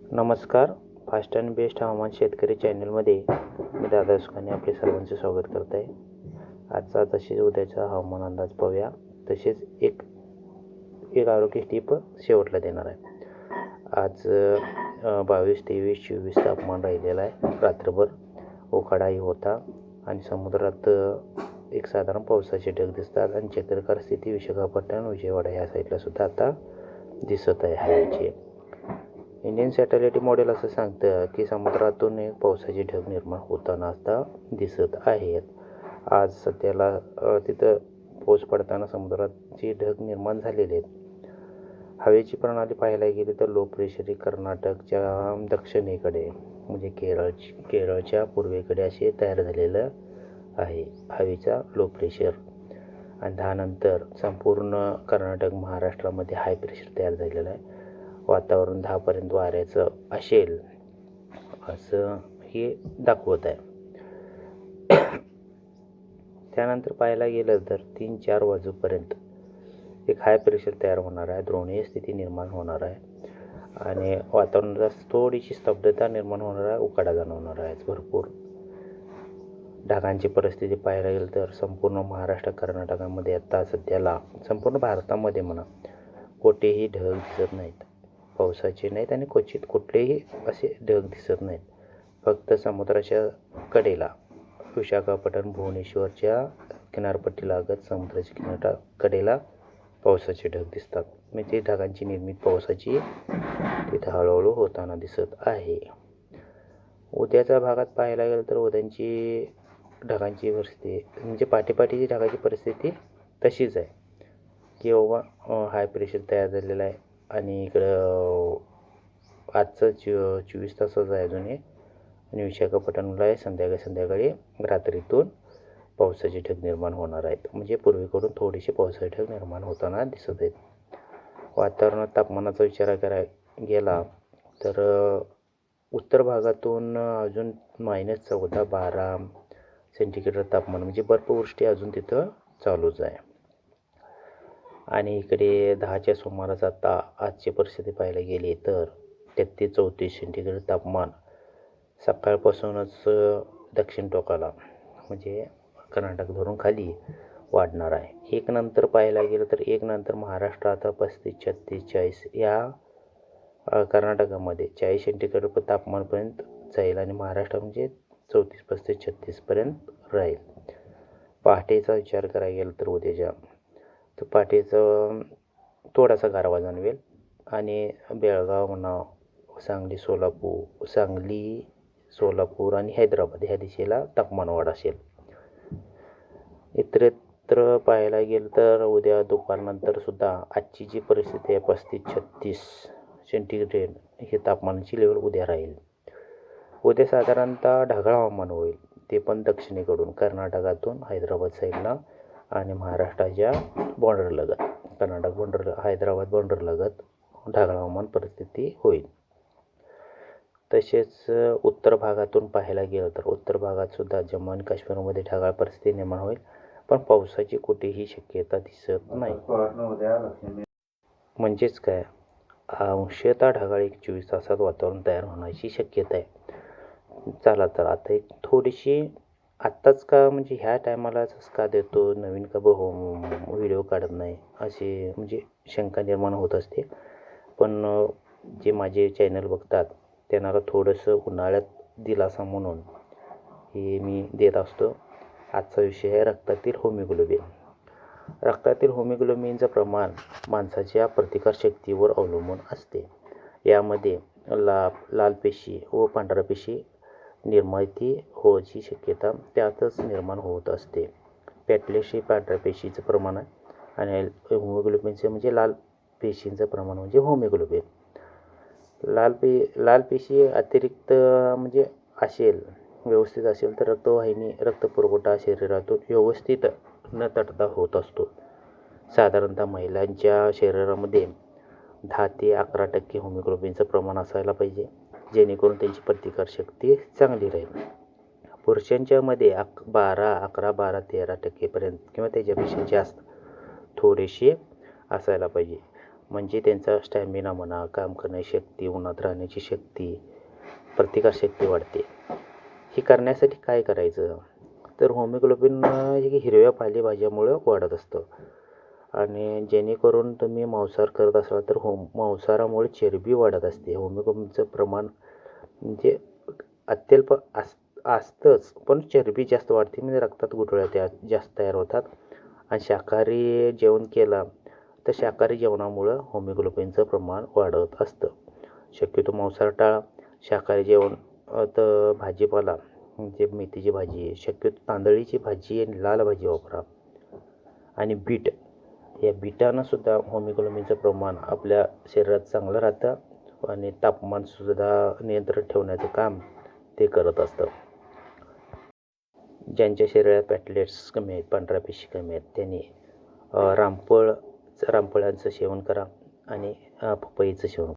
नमस्कार. Fast and best हवामान शेतकरी चॅनलमध्ये मी दादा सुखाने आपले सर्वांचे स्वागत करत आहे आजचा तसेच उद्याचा हवामान अंदाज पाहूया. तसेच एक एक आरोग्य टीप शेवटला देणार आहे. आज बावीस तेवीस चोवीस तापमान राहिलेलं आहे. रात्रभर उकाडाही होता आणि समुद्रात एक साधारण पावसाचे ढग दिसतात आणि चक्रकार स्थिती विशाखापट्टण विजयवाडा ह्या साईडला सुद्धा आता दिसत आहे. हवेची इंडियन सॅटेलाइट मॉडेल असं सांगतं की समुद्रातून एक पावसाचे ढग निर्माण होताना आता दिसत आहेत. आज सध्याला तिथं पाऊस पडताना समुद्राची ढग निर्माण झालेले आहेत. हवेची प्रणाली पाहायला गेली तर लो प्रेशर ही कर्नाटकच्या दक्षिणेकडे म्हणजे केरळची केरळच्या पूर्वेकडे असे तयार झालेलं आहे हवेचा लो प्रेशर. आणि त्यानंतर संपूर्ण कर्नाटक महाराष्ट्रामध्ये हाय प्रेशर तयार झालेलं आहे. वातावरण दहापर्यंत वाऱ्याचं असेल असं हे दाखवत आहे. त्यानंतर पाहायला गेलं तर तीन चार वाजूपर्यंत एक हाय प्रेशर तयार होणार आहे द्रोणीय स्थिती निर्माण होणार आहे आणि वातावरणात थोडीशी स्तब्धता निर्माण होणार आहे उकाडा जाणवणार आहे. भरपूर ढगांची परिस्थिती पाहायला गेलं तर संपूर्ण महाराष्ट्र कर्नाटकामध्ये आता सध्याला संपूर्ण भारतामध्ये म्हणा कोठेही ढग दिसत नाहीत. पावसाचे नाहीत आणि क्वचित कुठलेही असे ढग दिसत नाहीत. फक्त समुद्राच्या कडेला विशाखापट्टण भुवनेश्वरच्या किनारपट्टीलागत समुद्राच्या किनारा कडेला पावसाचे ढग दिसतात. म्हणजे ढगांची निर्मित पावसाची तिथं हळूहळू होताना दिसत आहे. उद्याच्या भागात पाहायला गेलं तर उद्यांची ढगांची परिस्थिती म्हणजे पाठीपाठीची ढगाची परिस्थिती तशीच आहे. की बाबा हाय प्रेशर तयार झालेलं आहे. आणि इकडं आजचं च चोवीस तासाचं आहे अजून हे आणि विशाखापट्टणमला आहे. संध्याकाळी संध्याकाळी रात्रीतून पावसाचे ढग निर्माण होणार आहेत. म्हणजे पूर्वीकडून थोडीशी पावसाचे ढग निर्माण होताना दिसत आहेत. वातावरणात तापमानाचा विचार करा गेला तर उत्तर भागातून अजून मायनस चौदा बारा सेंटीग्रेड तापमान म्हणजे बर्फवृष्टी अजून तिथं चालूच आहे. आणि इकडे दहाच्या सुमारास आता आजची परिस्थिती पाहायला गेली तर तेहतीस चौतीस सेंटीग्रेड तापमान सकाळपासूनच दक्षिण टोकाला म्हणजे कर्नाटक धरून खाली वाढणार आहे. एक नंतर पाहायला गेलं तर एक नंतर महाराष्ट्र आता पस्तीस छत्तीस चाळीस या कर्नाटकामध्ये चाळीस सेंटीग्रेड तापमानपर्यंत जाईल आणि महाराष्ट्र म्हणजे चौतीस पस्तीस छत्तीसपर्यंत राहील. पहाटेचा विचार करायला गेला तर उद्याच्या तर पहाटेचं थोडासा गारवा जाणवेल. आणि बेळगाव म्हणा सांगली सोलापूर सांगली सोलापूर आणि हैदराबाद ह्या दिशेला तापमान वाढ असेल. इतरत्र पाहायला गेलं तर उद्या दुपारनंतरसुद्धा आजची जी परिस्थिती आहे पस्तीस छत्तीस सेंटीग्रेड हे तापमानाची लेवल उद्या राहील. उद्या साधारणतः ढगाळ हवामान होईल ते पण दक्षिणेकडून कर्नाटकातून हैदराबाद साईडला आणि महाराष्ट्राच्या बॉर्डरलगत कर्नाटक बॉर्डर हैदराबाद बॉर्डरलगत ढगाळ हवामान परिस्थिती होईल. तसेच उत्तर भागातून पाहायला गेलं तर उत्तर भागात सुद्धा जम्मू आणि काश्मीरमध्ये ढगाळ परिस्थिती निर्माण होईल पण पावसाची कुठेही शक्यता दिसत नाही. म्हणजेच काय? अंशतः ढगाळ एक चोवीस तासात वातावरण तयार होण्याची शक्यता आहे. चला तर आता एक थोडीशी आत्ताच का म्हणजे ह्या टायमालाच का देतो नवीन का हो व्हिडिओ काढत नाही अशी म्हणजे शंका निर्माण होत असते. पण जे माझे चॅनल बघतात त्यांना थोडंसं उन्हाळ्यात दिलासा म्हणून हे मी देत असतो. आजचा विषय आहे रक्तातील होमिग्लोबिन. रक्तातील होमिग्लोबिनचं प्रमाण माणसाच्या प्रतिकारशक्तीवर अवलंबून असते. यामध्ये ला लाल पेशी व पांढऱ्या पेशी निर्मिती होण्याची शक्यता त्यातच निर्माण होत असते. पॅटलेशी पांढऱ्या पेशीचं प्रमाण आहे आणि होमिग्लोबिनचं म्हणजे लाल पेशींचं प्रमाण म्हणजे होमिग्लोबिन लाल पे लाल पेशी अतिरिक्त म्हणजे असेल व्यवस्थित असेल तर रक्तवाहिनी रक्तपुरवठा शरीरातून व्यवस्थित न तटता होत असतो. साधारणतः महिलांच्या शरीरामध्ये दहा ते अकरा टक्के होमिग्लोबिनचं प्रमाण असायला पाहिजे. जेणेकरून त्यांची प्रतिकारशक्ती चांगली राहील. पुरुषांच्यामध्ये अक बारा अकरा बारा तेरा टक्केपर्यंत किंवा त्याच्यापेक्षा जास्त थोडेसे असायला पाहिजे. म्हणजे त्यांचा स्टॅमिना म्हणा काम करण्याची शक्ती उन्हात राहण्याची शक्ती प्रतिकारशक्ती वाढते. ही करण्यासाठी काय करायचं? तर होमिओग्लोबिन हे हिरव्या पालेभाज्यामुळं वाढत असतं. आणि जेणेकरून तुम्ही मांसाहार करत असाल तर होम मांसाहारामुळे चरबी वाढत असते. होमिओग्लोबिनचं प्रमाण म्हणजे अत्यल्प अस असतंच पण चरबी जास्त वाढते. म्हणजे रक्तात गुठळ्या त्या जास्त तयार होतात. आणि शाकाहारी जेवण केलं तर शाकाहारी जेवणामुळं होमिओग्लोबिनचं प्रमाण वाढत असतं. शक्यतो मांसाहार टाळा. शाकाहारी जेवण तर भाजीपाला म्हणजे मेथीची भाजी शक्यतो तांदळीची भाजी आणि लाल भाजी वापरा. आणि बीट या बिटानंसुद्धा होमिकोलोमीचं प्रमाण आपल्या शरीरात चांगलं राहतं आणि तापमानसुद्धा नियंत्रण ठेवण्याचं काम ते करत असतं. ज्यांच्या शरीरात पॅटलेट्स कमी आहेत पांढऱ्या पेशी कमी आहेत त्यांनी रामफळ रामफळांचं सेवन करा आणि पपईचं सेवन